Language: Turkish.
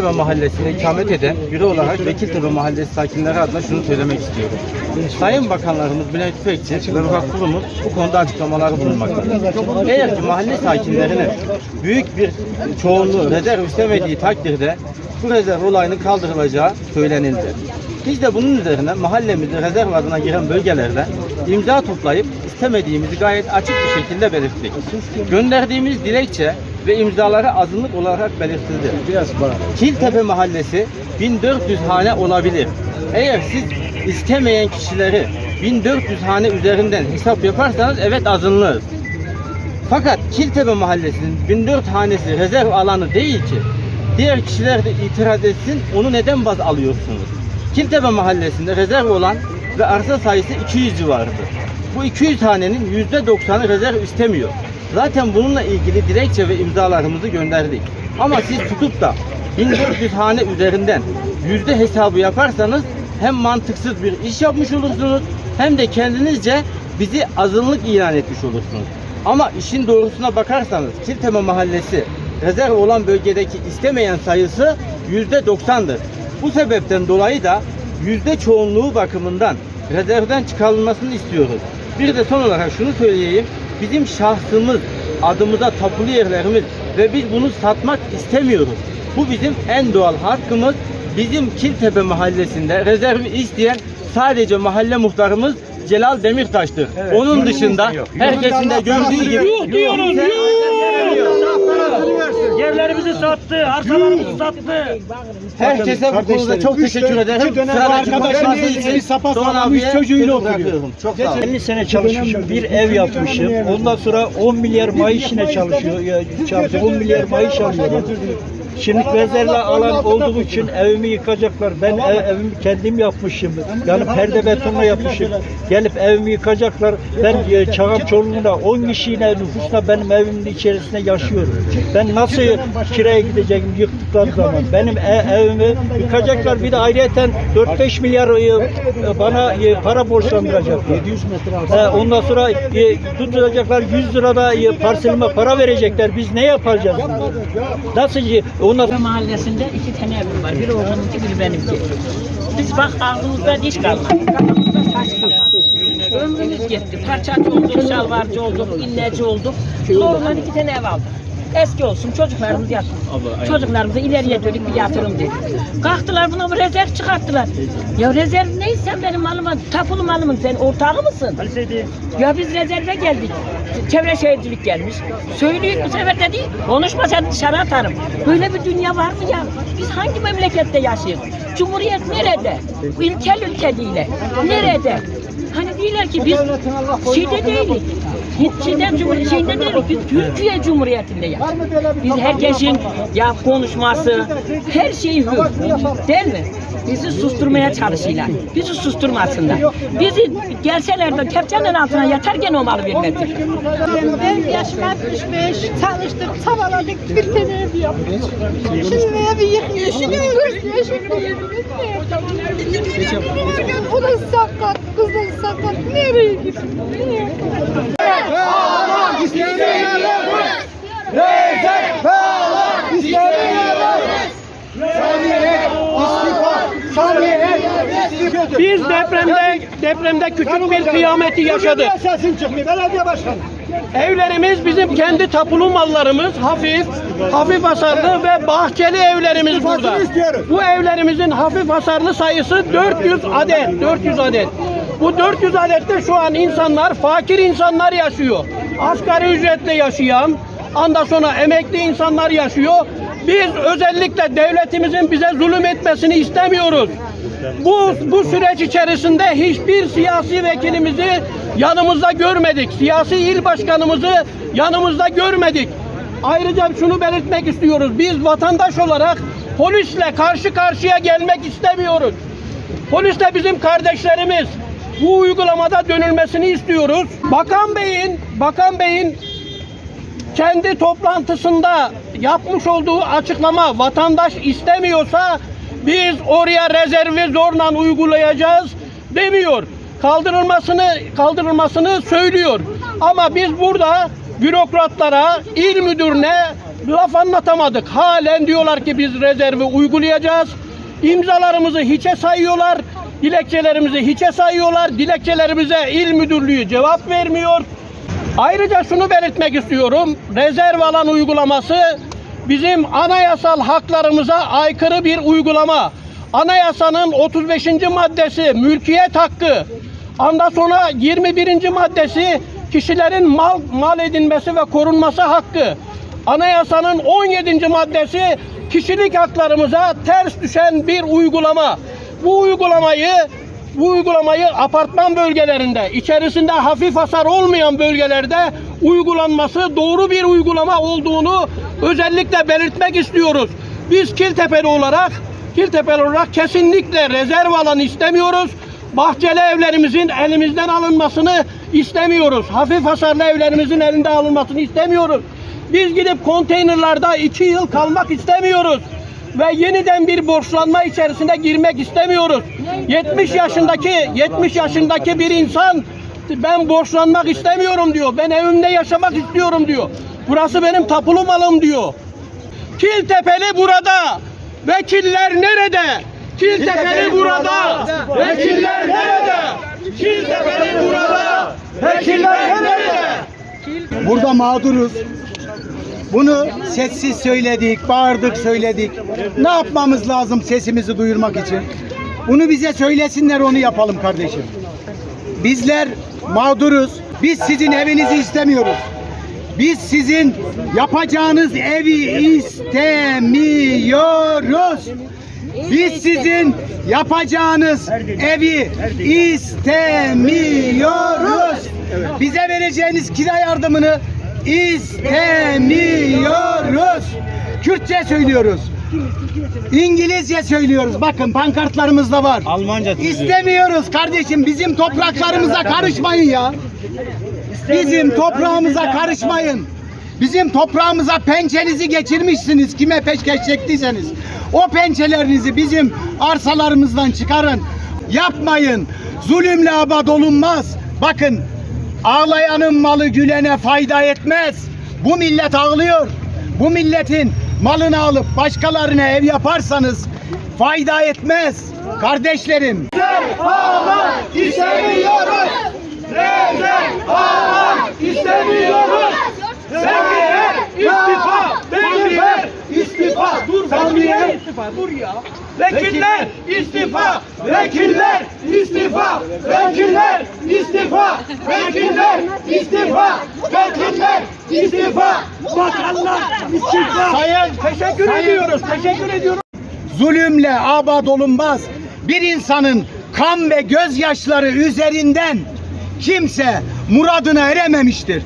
Ben Kiltepe Mahallesi'nde ikamet eden biri olarak ve Kiltepe Mahallesi sakinleri adına şunu söylemek istiyorum. Sayın Bakanlarımız Bülent Tüfekçi ve Murat Kurum'un bu konuda açıklamaları bulunmaktadır. Eğer ki mahalle sakinlerinin büyük bir çoğunluğu rezerv istemediği takdirde bu rezerv olayının kaldırılacağı söylenildi. Biz de bunun üzerine mahallemizde rezerv adına giren bölgelerde imza toplayıp istemediğimizi gayet açık bir şekilde belirttik. Gönderdiğimiz dilekçe ve imzaları azınlık olarak belirtildi. Kiltepe Mahallesi 1400 hane olabilir. Eğer siz istemeyen kişileri 1400 hane üzerinden hesap yaparsanız evet azınlığız. Fakat Kiltepe Mahallesi'nin 1400 hanesi rezerv alanı değil ki. Diğer kişiler de itiraz etsin onu neden baz alıyorsunuz? Kiltepe Mahallesi'nde rezerv olan ve arsa sayısı 200 civarıdır. Bu 200 hanenin %90'ı rezerv istemiyor. Zaten bununla ilgili dilekçe ve imzalarımızı gönderdik. Ama siz tutup da 1400 hane üzerinden yüzde hesabı yaparsanız hem mantıksız bir iş yapmış olursunuz hem de kendinizce bizi azınlık ilan etmiş olursunuz. Ama işin doğrusuna bakarsanız Kilteme Mahallesi rezerv olan bölgedeki istemeyen sayısı yüzde 90'dır. Bu sebepten dolayı da yüzde çoğunluğu bakımından rezervden çıkarılmasını istiyoruz. Bir de son olarak şunu söyleyeyim. Bizim şahsımız, adımıza tapulu yerlerimiz ve biz bunu satmak istemiyoruz. Bu bizim en doğal hakkımız. Bizim Kiltepe mahallesinde rezervi isteyen sadece mahalle muhtarımız Celal Demirtaş'tır. Onun dışında herkesin de gördüğü gibi Yok diyoruz, Yerlerimizi sattı, arsalarımızı sattı. Herkese bu konuda çok teşekkür ederim. Sıradaki konuşması için Doğan abiye çocuğuyla sözü oturuyor. bırakıyorum. Çok sağ olun. 50 sene çalışmışım, bir ev yapmışım. Ondan sonra 10 milyar maaş çalışıyor. Çalışıyor. 10 milyar maaş alıyorum. Şimdi rezervle alan olduğu için evimi yıkacaklar. Ben ev- evimi kendim yapmışım. Yani perde betonla yapmışım. Gelip evimi yıkacaklar. Ben e, Çağam Çorlu'nda 10 kişiyle nüfusla benim evimin içerisinde yaşıyorum. Ben nasıl kiraya gideceğim yıktıkları zaman? Benim e- evimi yıkacaklar. Bir de ayrıyeten 4-5 milyar e, bana e, para borçlandıracaklar. 700 metre ondan sonra e, tutacaklar 100 lirada e, parselime para verecekler. Biz ne yapacağız? Nasıl Burada mahallesinde iki tane evim var. Biri oğlumunki, biri benimki. Biz bak ağzımızda diş kalmadı. Kafamızda saç kalmadı. Ömrümüz gitti. Parçacı olduk, şalvarcı olduk, inneci olduk. Zorla iki tane ev aldık. Eski olsun çocuklarımız yatsın. Çocuklarımıza ileriye dönük bir yatırım dedik. Kalktılar buna rezerv çıkarttılar. Ya rezerv neyse sen benim malıma, tapulu malımın sen ortağı mısın? Ya biz rezerve geldik. Çevre şehircilik gelmiş. Söylüyor bu sefer dedi konuşma sen dışarı atarım. Böyle bir dünya var mı ya? Biz hangi memlekette yaşıyoruz? Cumhuriyet nerede? İlkel ülke değil. Nerede? Hani diyorlar ki biz şeyde değiliz. Hintçiden Cumhuriyet şeyinde değiliz. Biz Türkiye Cumhuriyeti'nde yaşıyoruz. Biz herkesin ya konuşması, her şeyi hür. Değil mi? Bizi susturmaya çalışıyorlar. Bizi susturmasınlar. Bizi gelseler de kepçenin altına yatarken o malı vermezler. Ben yaşım 65, çalıştık, çabaladık, bir tane ev yaptık. Şimdi evi yıkıyor, şimdi öldürüyor, şimdi yerimiz ne? O da sakat, kız da sakat, nereye gidiyor? Biz depremde depremde küçük bir kıyameti yaşadık. Sesin çıkmıyor. Belediye başkanı. Evlerimiz bizim kendi tapulu mallarımız hafif, hafif hasarlı ve bahçeli evlerimiz burada. Bu evlerimizin hafif hasarlı sayısı 400 adet, 400 adet. Bu 400 adette şu an insanlar, fakir insanlar yaşıyor. Asgari ücretle yaşayan, ondan sonra emekli insanlar yaşıyor. Biz özellikle devletimizin bize zulüm etmesini istemiyoruz. Bu, bu süreç içerisinde hiçbir siyasi vekilimizi yanımızda görmedik. Siyasi il başkanımızı yanımızda görmedik. Ayrıca şunu belirtmek istiyoruz. Biz vatandaş olarak polisle karşı karşıya gelmek istemiyoruz. Polis de bizim kardeşlerimiz. Bu uygulamada dönülmesini istiyoruz. Bakan Bey'in Bakan Bey'in kendi toplantısında yapmış olduğu açıklama vatandaş istemiyorsa biz oraya rezervi zorla uygulayacağız demiyor. Kaldırılmasını kaldırılmasını söylüyor. Ama biz burada bürokratlara, il müdürüne laf anlatamadık. Halen diyorlar ki biz rezervi uygulayacağız. İmzalarımızı hiçe sayıyorlar. Dilekçelerimizi hiçe sayıyorlar. Dilekçelerimize il müdürlüğü cevap vermiyor. Ayrıca şunu belirtmek istiyorum. Rezerv alan uygulaması bizim anayasal haklarımıza aykırı bir uygulama. Anayasanın 35. maddesi mülkiyet hakkı. Ondan sonra 21. maddesi kişilerin mal mal edinmesi ve korunması hakkı. Anayasanın 17. maddesi kişilik haklarımıza ters düşen bir uygulama. Bu uygulamayı bu uygulamayı apartman bölgelerinde, içerisinde hafif hasar olmayan bölgelerde uygulanması doğru bir uygulama olduğunu özellikle belirtmek istiyoruz. Biz Kiltepeli olarak Kiltepeli olarak kesinlikle rezerv alan istemiyoruz. Bahçeli evlerimizin elimizden alınmasını istemiyoruz. Hafif hasarlı evlerimizin elinde alınmasını istemiyoruz. Biz gidip konteynerlarda iki yıl kalmak istemiyoruz ve yeniden bir borçlanma içerisine girmek istemiyoruz. 70 yaşındaki 70 yaşındaki bir insan ben borçlanmak istemiyorum diyor. Ben evimde yaşamak istiyorum diyor. Burası benim tapulu malım diyor. Kiltepeli burada. Vekiller nerede? Kiltepeli burada. Vekiller nerede? Kiltepeli burada. Vekiller nerede? Burada mağduruz. Bunu sessiz söyledik, bağırdık söyledik. Ne yapmamız lazım sesimizi duyurmak için? Bunu bize söylesinler onu yapalım kardeşim. Bizler mağduruz. Biz sizin evinizi istemiyoruz. Biz sizin yapacağınız evi istemiyoruz. Biz sizin yapacağınız evi istemiyoruz. Bize vereceğiniz kira yardımını istemiyoruz. Kürtçe söylüyoruz. İngilizce söylüyoruz. Bakın pankartlarımızda var. Almanca İstemiyoruz kardeşim. Bizim topraklarımıza karışmayın ya. Bizim toprağımıza karışmayın. Bizim toprağımıza pençenizi geçirmişsiniz. Kime peşkeş çektiyseniz. O pençelerinizi bizim arsalarımızdan çıkarın. Yapmayın. Zulümle abad olunmaz. Bakın ağlayanın malı gülene fayda etmez. Bu millet ağlıyor. Bu milletin malını alıp başkalarına ev yaparsanız fayda etmez. Kardeşlerim İstemiyoruz. Rezerv alan istemiyoruz. Samiye istifa. Samiye istifa. Dur Samiye istifa. Dur ya. Vekiller istifa. Vekiller istifa. Vekiller istifa. Vekiller istifa. Vekiller istifa. Bakanlar istifa. Sayın teşekkür ediyoruz. Teşekkür ediyoruz. zulümle abad olunmaz. Bir insanın kan ve gözyaşları üzerinden kimse muradına erememiştir.